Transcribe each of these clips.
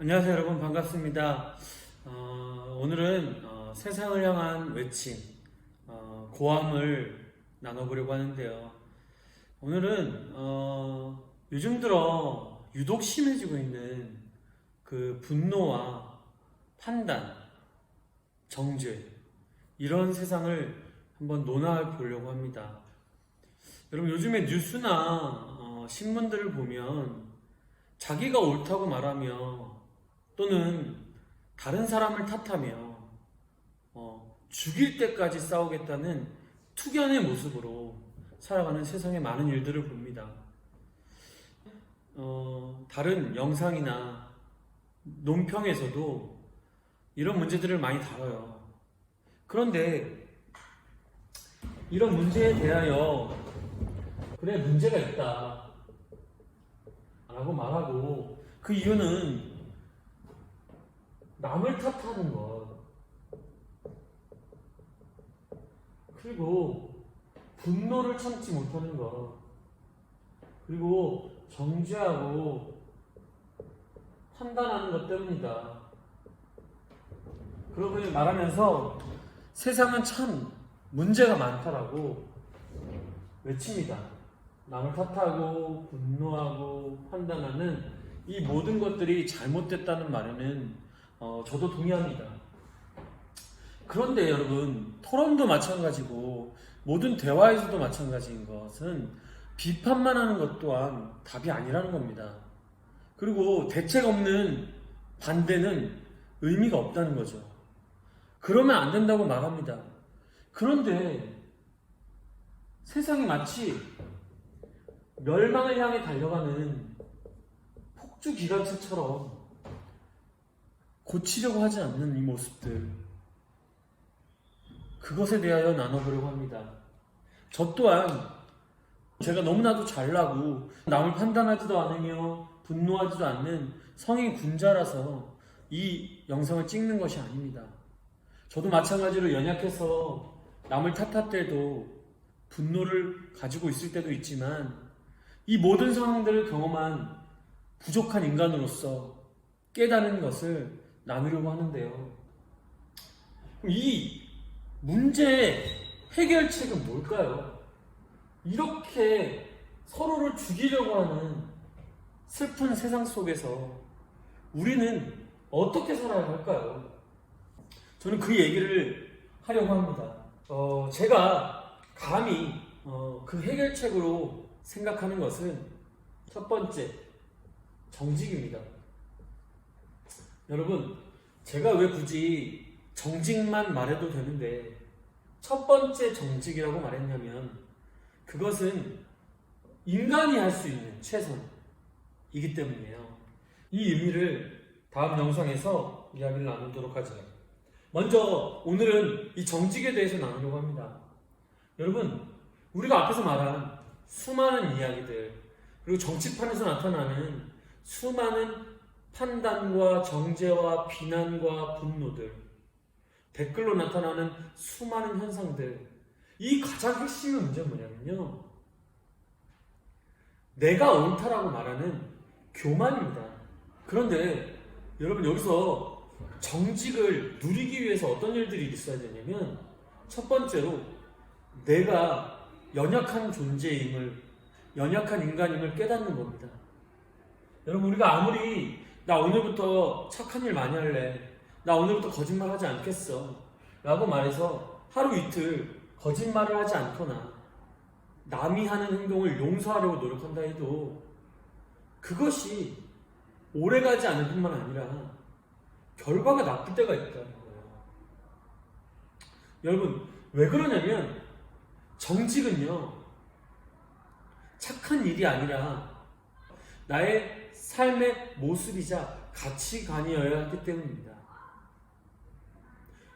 안녕하세요 여러분 반갑습니다. 어, 오늘은 어, 세상을 향한 외침 어, 고함을 나눠보려고 하는데요. 오늘은 어, 요즘 들어 유독 심해지고 있는 그 분노와 판단, 정죄 이런 세상을 한번 논해 보려고 합니다. 여러분 요즘에 뉴스나 어, 신문들을 보면 자기가 옳다고 말하며 또는 다른 사람을 탓하며 어, 죽일 때까지 싸우겠다는 투견의 모습으로 살아가는 세상의 많은 일들을 봅니다. 어, 다른 영상이나 논평에서도 이런 문제들을 많이 다뤄요. 그런데 이런 문제에 대하여 그래 문제가 있다 라고 말하고 그 이유는 남을 탓하는 것. 그리고 분노를 참지 못하는 것. 그리고 정죄하고 판단하는 것 때문이다. 그러고 말하면서 세상은 참 문제가 많다라고 외칩니다. 남을 탓하고 분노하고 판단하는 이 모든 것들이 잘못됐다는 말에는 어, 저도 동의합니다. 그런데 여러분 토론도 마찬가지고 모든 대화에서도 마찬가지인 것은 비판만 하는 것 또한 답이 아니라는 겁니다. 그리고 대책 없는 반대는 의미가 없다는 거죠. 그러면 안 된다고 말합니다. 그런데 세상이 마치 멸망을 향해 달려가는 폭주 기관차처럼 고치려고 하지 않는 이 모습들 그것에 대하여 나눠보려고 합니다. 저 또한 제가 너무나도 잘나고 남을 판단하지도 않으며 분노하지도 않는 성인 군자라서 이 영상을 찍는 것이 아닙니다. 저도 마찬가지로 연약해서 남을 탓할 때도 분노를 가지고 있을 때도 있지만 이 모든 상황들을 경험한 부족한 인간으로서 깨닫는 것을 나누려고 하는데요. 이 문제의 해결책은 뭘까요? 이렇게 서로를 죽이려고 하는 슬픈 세상 속에서 우리는 어떻게 살아야 할까요? 저는 그 얘기를 하려고 합니다. 어, 제가 감히 어, 그 해결책으로 생각하는 것은 첫 번째, 정직입니다. 여러분, 제가 왜 굳이 정직만 말해도 되는데, 첫 번째 정직이라고 말했냐면, 그것은 인간이 할 수 있는 최선이기 때문이에요. 이 의미를 다음 영상에서 이야기를 나누도록 하죠. 먼저, 오늘은 이 정직에 대해서 나누려고 합니다. 여러분, 우리가 앞에서 말한 수많은 이야기들, 그리고 정치판에서 나타나는 수많은 판단과 정죄와 비난과 분노들, 댓글로 나타나는 수많은 현상들, 이 가장 핵심의 문제는 뭐냐면요. 내가 옳다라고 말하는 교만입니다. 그런데 여러분 여기서 정직을 누리기 위해서 어떤 일들이 있어야 되냐면 첫 번째로 내가 연약한 존재임을 연약한 인간임을 깨닫는 겁니다. 여러분 우리가 아무리 나 오늘부터 착한 일 많이 할래. 나 오늘부터 거짓말 하지 않겠어. 라고 말해서 하루 이틀 거짓말을 하지 않거나 남이 하는 행동을 용서하려고 노력한다 해도 그것이 오래 가지 않을 뿐만 아니라 결과가 나쁠 때가 있다는 거예요. 여러분 왜 그러냐면 정직은요 착한 일이 아니라 나의 삶의 모습이자 가치관이어야 하기 때문입니다.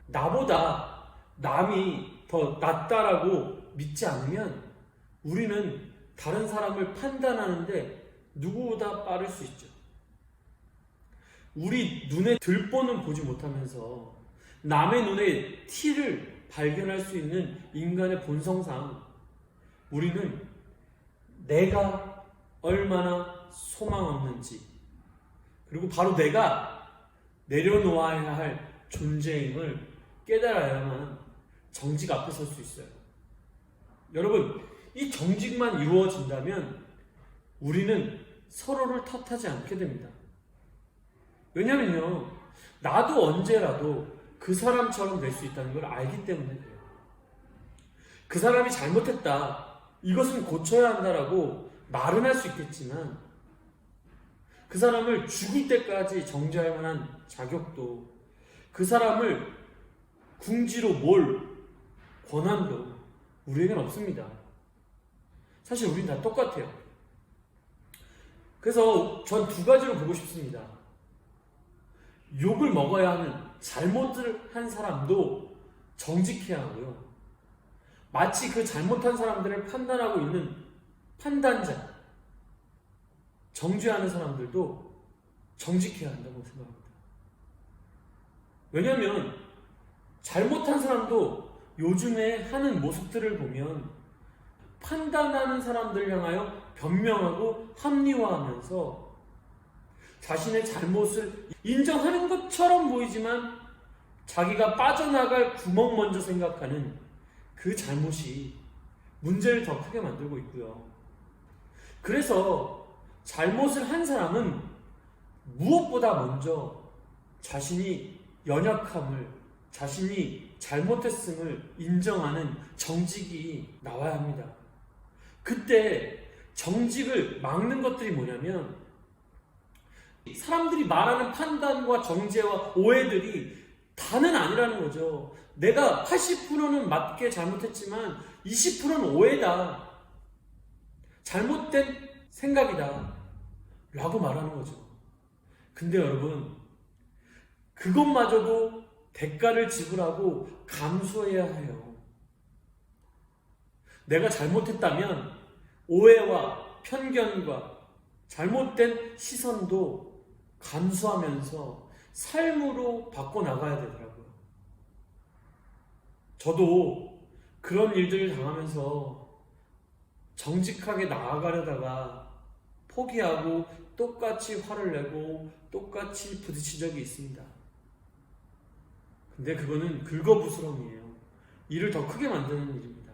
나보다 남이 더 낫다라고 믿지 않으면 우리는 다른 사람을 판단하는데 누구보다 빠를 수 있죠. 우리 눈에 들보는 보지 못하면서 남의 눈에 티를 발견할 수 있는 인간의 본성상 우리는 내가 얼마나 소망 없는지 그리고 바로 내가 내려놓아야 할 존재임을 깨달아야만 정직 앞에 설 수 있어요. 여러분, 이 정직만 이루어진다면 우리는 서로를 탓하지 않게 됩니다. 왜냐면요, 나도 언제라도 그 사람처럼 될 수 있다는 걸 알기 때문에 그래요. 그 사람이 잘못했다. 이것은 고쳐야 한다라고 말은 할 수 있겠지만 그 사람을 죽을 때까지 정죄할 만한 자격도 그 사람을 궁지로 몰 권한도 우리에겐 없습니다. 사실 우린 다 똑같아요. 그래서 전 두 가지로 보고 싶습니다. 욕을 먹어야 하는 잘못을 한 사람도 정직해야 하고요. 마치 그 잘못한 사람들을 판단하고 있는 판단자, 정죄하는 사람들도 정직해야 한다고 생각합니다. 왜냐하면 잘못한 사람도 요즘에 하는 모습들을 보면 판단하는 사람들 향하여 변명하고 합리화하면서 자신의 잘못을 인정하는 것처럼 보이지만 자기가 빠져나갈 구멍 먼저 생각하는 그 잘못이 문제를 더 크게 만들고 있고요. 그래서 잘못을 한 사람은 무엇보다 먼저 자신이 연약함을, 자신이 잘못했음을 인정하는 정직이 나와야 합니다. 그때 정직을 막는 것들이 뭐냐면 사람들이 말하는 판단과 정죄와 오해들이 다는 아니라는 거죠. 내가 80%는 맞게 잘못했지만 20%는 오해다. 잘못된 생각이다. 라고 말하는 거죠. 근데 여러분, 그것마저도 대가를 지불하고 감수해야 해요. 내가 잘못했다면 오해와 편견과 잘못된 시선도 감수하면서 삶으로 바꿔나가야 되더라고요. 저도 그런 일들을 당하면서 정직하게 나아가려다가 포기하고 똑같이 화를 내고 똑같이 부딪힌 적이 있습니다. 근데 그거는 긁어부스럼이에요. 일을 더 크게 만드는 일입니다.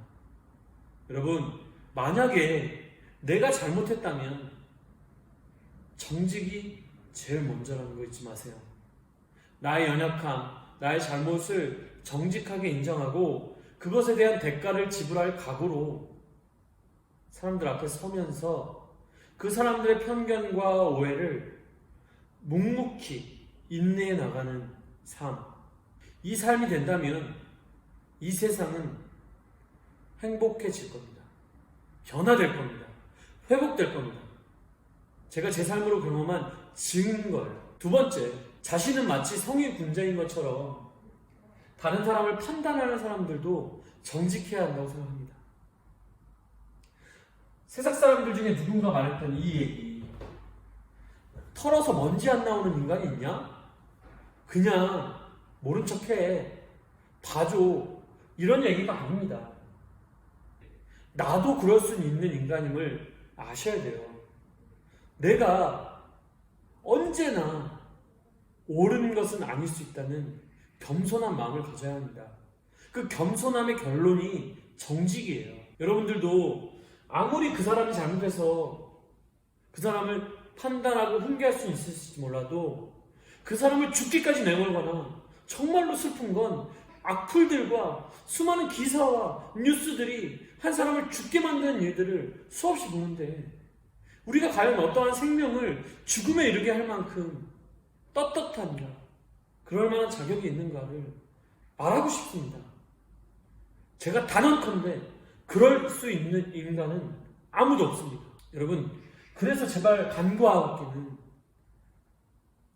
여러분, 만약에 내가 잘못했다면 정직이 제일 먼저라는 거 잊지 마세요. 나의 연약함, 나의 잘못을 정직하게 인정하고 그것에 대한 대가를 지불할 각오로 사람들 앞에 서면서 그 사람들의 편견과 오해를 묵묵히 인내해 나가는 삶. 이 삶이 된다면 이 세상은 행복해질 겁니다. 변화될 겁니다. 회복될 겁니다. 제가 제 삶으로 경험한 증거예요. 두 번째, 자신은 마치 성의 군자인 것처럼 다른 사람을 판단하는 사람들도 정직해야 한다고 생각합니다. 세상 사람들 중에 누군가 말했던 이 얘기. 털어서 먼지 안 나오는 인간이 있냐? 그냥 모른 척 해. 봐줘. 이런 얘기가 아닙니다. 나도 그럴 수 있는 인간임을 아셔야 돼요. 내가 언제나 옳은 것은 아닐 수 있다는 겸손한 마음을 가져야 합니다. 그 겸손함의 결론이 정직이에요. 여러분들도 아무리 그 사람이 잘못해서 그 사람을 판단하고 훈계할 수 있을지 몰라도 그 사람을 죽기까지 내몰거나 정말로 슬픈 건 악플들과 수많은 기사와 뉴스들이 한 사람을 죽게 만드는 일들을 수없이 보는데 우리가 과연 어떠한 생명을 죽음에 이르게 할 만큼 떳떳한가 그럴 만한 자격이 있는가를 말하고 싶습니다. 제가 단언컨대 그럴 수 있는 인간은 아무도 없습니다. 여러분 그래서 제발 간구하기는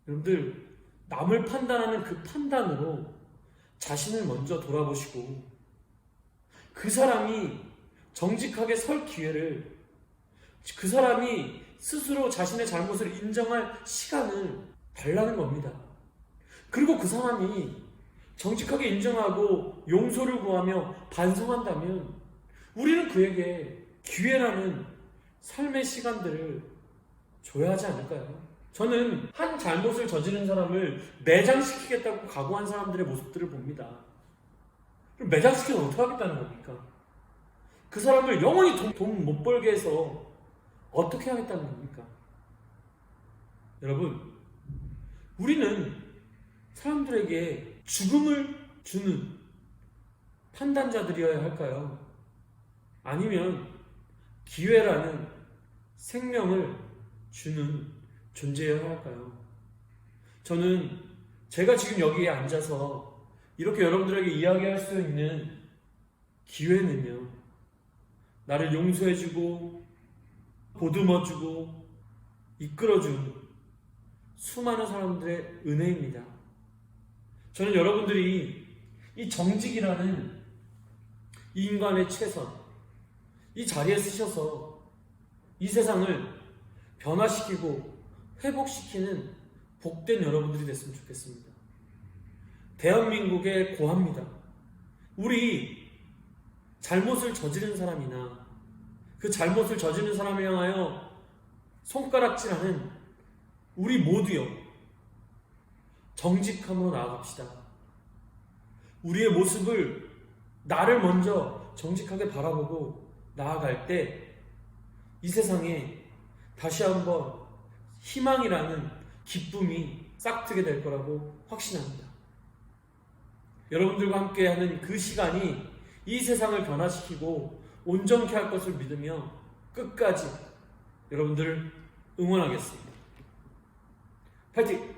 여러분들 남을 판단하는 그 판단으로 자신을 먼저 돌아보시고 그 사람이 정직하게 설 기회를 그 사람이 스스로 자신의 잘못을 인정할 시간을 달라는 겁니다. 그리고 그 사람이 정직하게 인정하고 용서를 구하며 반성한다면 우리는 그에게 기회라는 삶의 시간들을 줘야 하지 않을까요? 저는 한 잘못을 저지른 사람을 매장시키겠다고 각오한 사람들의 모습들을 봅니다. 그럼 매장시키면 어떻게 하겠다는 겁니까? 그 사람을 영원히 돈못 벌게 해서 어떻게 하겠다는 겁니까? 여러분, 우리는 사람들에게 죽음을 주는 판단자들이어야 할까요? 아니면 기회라는 생명을 주는 존재여야 할까요? 저는 제가 지금 여기에 앉아서 이렇게 여러분들에게 이야기할 수 있는 기회는요, 나를 용서해주고, 보듬어주고, 이끌어준 수많은 사람들의 은혜입니다. 저는 여러분들이 이 정직이라는 이 인간의 최선, 이 자리에 쓰셔서 이 세상을 변화시키고 회복시키는 복된 여러분들이 됐으면 좋겠습니다. 대한민국의 고합니다. 우리 잘못을 저지른 사람이나 그 잘못을 저지른 사람을 향하여 손가락질하는 우리 모두요. 정직함으로 나아갑시다. 우리의 모습을 나를 먼저 정직하게 바라보고 나아갈 때 이 세상에 다시 한번 희망이라는 기쁨이 싹트게 될 거라고 확신합니다. 여러분들과 함께 하는 그 시간이 이 세상을 변화시키고 온전케 할 것을 믿으며 끝까지 여러분들을 응원하겠습니다. 파이팅!